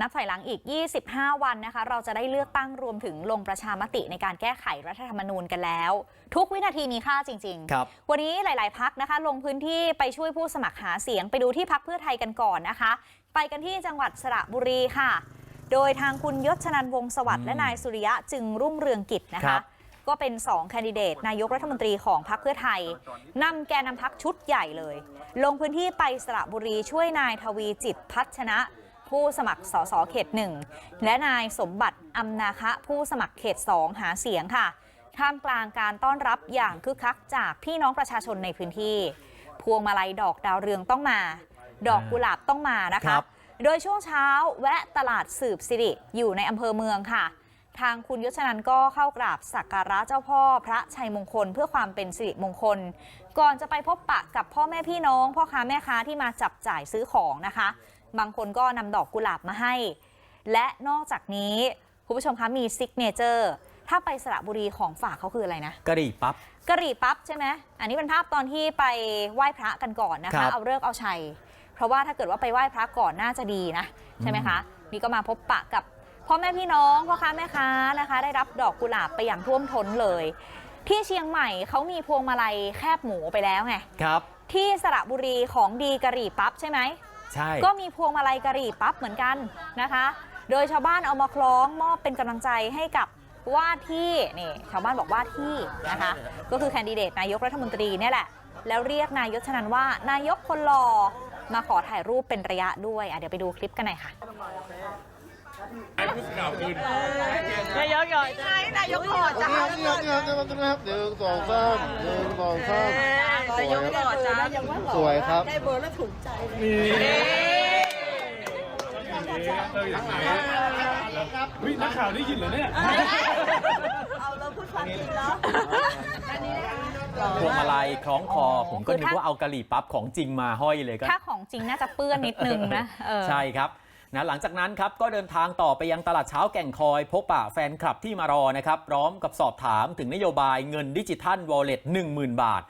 นับถอยหลังอีก 25 วันนะคะ เราจะได้เลือกตั้งรวมถึงลงประชามติในการแก้ไขรัฐธรรมนูญกันแล้ว ทุกวินาทีมีค่าจริงครับวันนี้หลาย ๆ พักนะคะ ลงพื้นที่ไปช่วยผู้สมัครหาเสียงไปดูที่พักเพื่อไทยกันก่อนนะคะ ไปกันที่จังหวัดสระบุรีค่ะ โดยทางคุณยศชนันท์วงศ์สวัสดิ์และนายสุริยะจึงรุ่งเรืองกิจนะครัคะ บ ก็เป็น2แคนดิเดตนายกรัฐมนตรีของพรรคเพื่อไทยนำแกนนำพักชุดใหญ่เลย ลงพื้นที่ไปสระบุรีช่วยนายทวีจิตพัชนะ ผู้สมัครสสเขตหนึ่งและนายสมบัติอำนาคะผู้สมัครเขตสองหาเสียงค่ะ ท่ามกลางการต้อนรับอย่างคึกคักจากพี่น้องประชาชนในพื้นที่ พวงมาลัยดอกดาวเรืองต้องมา ดอกกุหลาบต้องมานะครัคะบโดยช่วงเช้าแวะตลาดสืบสิริอยู่ในอำเภอเมืองค่ะทางคุณยศนันท์ก็เข้ากราบสักการะเจ้าพ่อ พระชัยมงคลเพื่อความเป็นสิริมงคล ก่อนจะไปพบปะกับพ่อแม่พี่น้อง พ่อค้าแม่ค้าที่มาจับจ่ายซื้อของนะคะ บางคนก็นำดอกกุหลาบมาให้ และนอกจากนี้คุณผู้ชมคะมีซิกเนเจอร์ถ้าไปสระบุรีของฝากเขาคืออะไรนะกะหรี่ปั๊บกะหรี่ปั๊บใช่ไหมอันนี้เป็นภาพตอนที่ไปไหว้พระกันก่อนนะครัคะ บ เอาเลิกษ์เอาชัย เพราะว่าถ้าเกิดว่าไปไหว้พระก่อนน่าจะดีนะใช่ไหมคะนี่ก็มาพบปะกับพ่อแม่พี่น้องพ่อค้าแม่ค้านะคะ ได้รับดอกกุหลาบไปอย่างท่วมท้นเลย ที่เชียงใหม่เขามีพวงมาลัยแคบหมูไปแล้วไง ครับ ที่สระบุรีของดีกะหรี่ปั๊บใช่ไหม ใช่ ก็มีพวงมาลัยกะหรี่ปั๊บเหมือนกันนะคะ โดยชาวบ้านเอามาคล้องมอบเป็นกำลังใจให้กับว่าที่นี่ชาวบ้านบอกว่าที่นะคะ ก็คือแคนดิเดตนายกรัฐมนตรีเนี่ยแหละ แล้วเรียกนายกชนันว่านายกคนหล่อมาขอถ่ายรูปเป็นระยะด้วยอะเดี๋ยวไปดูคลิปกันหน่อยค่ะนายกก่อนจ้ะนายกก่อนจ้ะนี่ครับนี่ครับนี่ครับนี่ครับหนึ่งสองสามหนึ่งสองสามนายกก่อนจ้ะสวยครับ ได้เบอร์แล้วถูกใจวินักข่าวได้ยินเหรอเนี่ย เอาเราพูดความจริงเนาะพวงมาลัยคล้องคอ ผมก็นึกว่าเอากะหรี่ปั๊บของจริงมาห้อยเลยก็ถ้าของจริงน่าจะเปื้อนนิดนึงนะเออใช่ครับนะหลังจากนั้นครับก็เดินทางต่อไปยังตลาดเช้าแก่งคอย พบปะแฟนคลับที่มารอนะครับพร้อมกับสอบถามถึงนโยบายเงินดิจิทัลวอลเล็ต10,000 บาท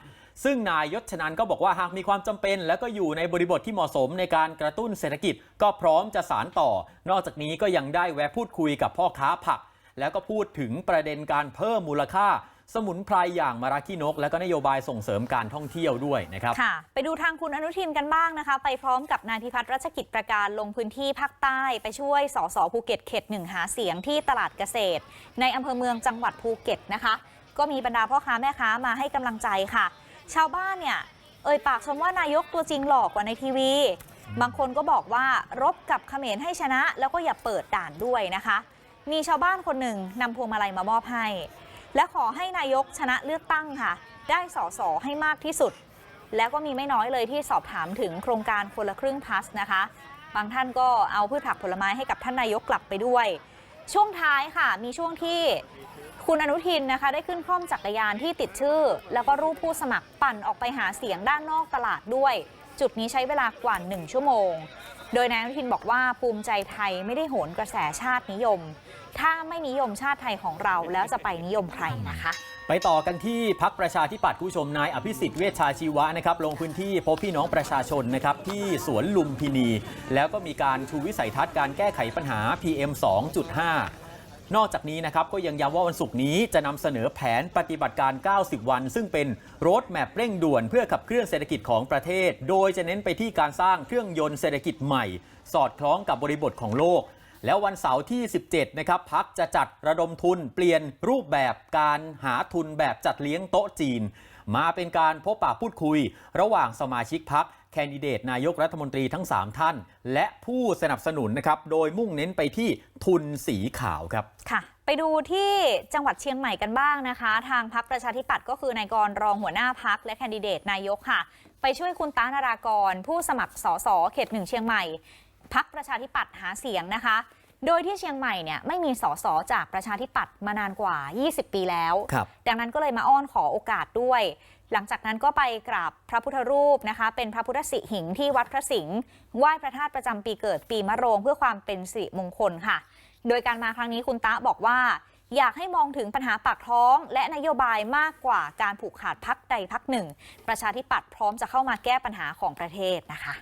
ซึ่งนายยศชนันก็บอกว่าหากมีความจำเป็น และก็อยู่ในบริบทที่เหมาะสมในการกระตุ้นเศรษฐกิจ ก็พร้อมจะสารต่อ นอกจากนี้ก็ยังได้แวะพูดคุยกับพ่อค้าผัก แล้วก็พูดถึงประเด็นการเพิ่มมูลค่าสมุนไพรอย่างมาราคินก และก็นโยบายส่งเสริมการท่องเที่ยวด้วยนะครับค่ะ ไปดูทางคุณอนุทินกันบ้างนะคะ ไปพร้อมกับนายพิพัฒน์รัชกิจประการลงพื้นที่ภาคใต้ไปช่วยสสภูเก็ตเขตหนึ่งหาเสียงที่ตลาดเกษตร ในอำเภอเมืองจังหวัดภูเก็ตนะคะ ก็มีบรรดาพ่อค้าแม่ค้ามาให้กำลังใจค่ะ ชาวบ้านเนี่ยเอ่ยปากชมว่านายกตัวจริงหล่อกว่าในทีวี บางคนก็บอกว่ารบกับเขมรให้ชนะ แล้วก็อย่าเปิดด่านด้วยนะคะ มีชาวบ้านคนหนึ่งนำพวงมาลัยมามอบให้ และขอให้นายกชนะเลือกตั้งค่ะ ได้สอสอให้มากที่สุด แล้วก็มีไม่น้อยเลยที่สอบถามถึงโครงการคนละครึ่งพลัสนะคะ บางท่านก็เอาพืชผักผลไม้ให้กับท่านนายกกลับไปด้วย ช่วงท้ายค่ะมีช่วงที่ คุณอนุทินนะคะได้ขึ้นคล่อมจักรยานที่ติดชื่อ แล้วก็รูปผู้สมัครปั่นออกไปหาเสียงด้านนอกตลาดด้วย จุดนี้ใช้เวลากว่า 1 ชั่วโมง โดยนายอนุทินบอกว่าภูมิใจไทยไม่ได้โหนกระแสชาตินิยม ถ้าไม่นิยมชาติไทยของเราแล้วจะไปนิยมใครนะคะไปต่อกันที่พักประชาธิปัตย์ผู้ชมนายอภิสิทธิ์เวชชาชีวะนะครับลงพื้นที่พบพี่น้องประชาชนนะครับที่สวนลุมพินี แล้วก็มีการชูวิสัยทัศน์การแก้ไขปัญหา PM 2.5 นอกจากนี้นะครับก็ยังย้ำว่าวันศุกร์นี้จะนำเสนอแผนปฏิบัติการ 90 วัน ซึ่งเป็นรถแมพเร่งด่วนเพื่อขับเคลื่อนเศรษฐกิจของประเทศ โดยจะเน้นไปที่การสร้างเครื่องยนต์เศรษฐกิจใหม่ สอดคล้องกับบริบทของโลก แล้ววันเสาร์ที่ 17 นะครับพักจะจัดระดมทุนเปลี่ยนรูปแบบการหาทุนแบบจัดเลี้ยงโต๊ะจีน มาเป็นการพบปะพูดคุย ระหว่างสมาชิกพักแคนดิเดตนายกรัฐมนตรีทั้ง 3 ท่าน และผู้สนับสนุนนะครับ โดยมุ่งเน้นไปที่ทุนสีขาวครับค่ะ ไปดูที่จังหวัดเชียงใหม่กันบ้างนะคะ ทางพักประชาธิปัตย์ก็คือนายกรรองหัวหน้าพักและแคนดิเดตนายกค่ะ ไปช่วยคุณตานารากร ผู้สมัครสสเขตหนึ่งเชียงใหม่พักประชาธิปัตย์หาเสียงนะคะ โดยที่เชียงใหม่เนี่ยไม่มีสสจากประชาธิปัตย์มานานกว่า 20 ปีแล้วครับดังนั้นก็เลยมาอ้อนขอโอกาสด้วย หลังจากนั้นก็ไปกราบพระพุทธรูปนะคะ เป็นพระพุทธสิหิงค์ที่วัดพระสิงห์ไหว้พระธาตุประจำปีเกิดปีมะโรงเพื่อความเป็นสิริมงคลค่ะ โดยการมาครั้งนี้คุณตะบอกว่า อยากให้มองถึงปัญหาปากท้อง และนโยบายมากกว่าการผูกขาดพักใดพักหนึ่ง ประชาธิปัตย์พร้อมจะเข้ามาแก้ปัญหาของประเทศนะคะ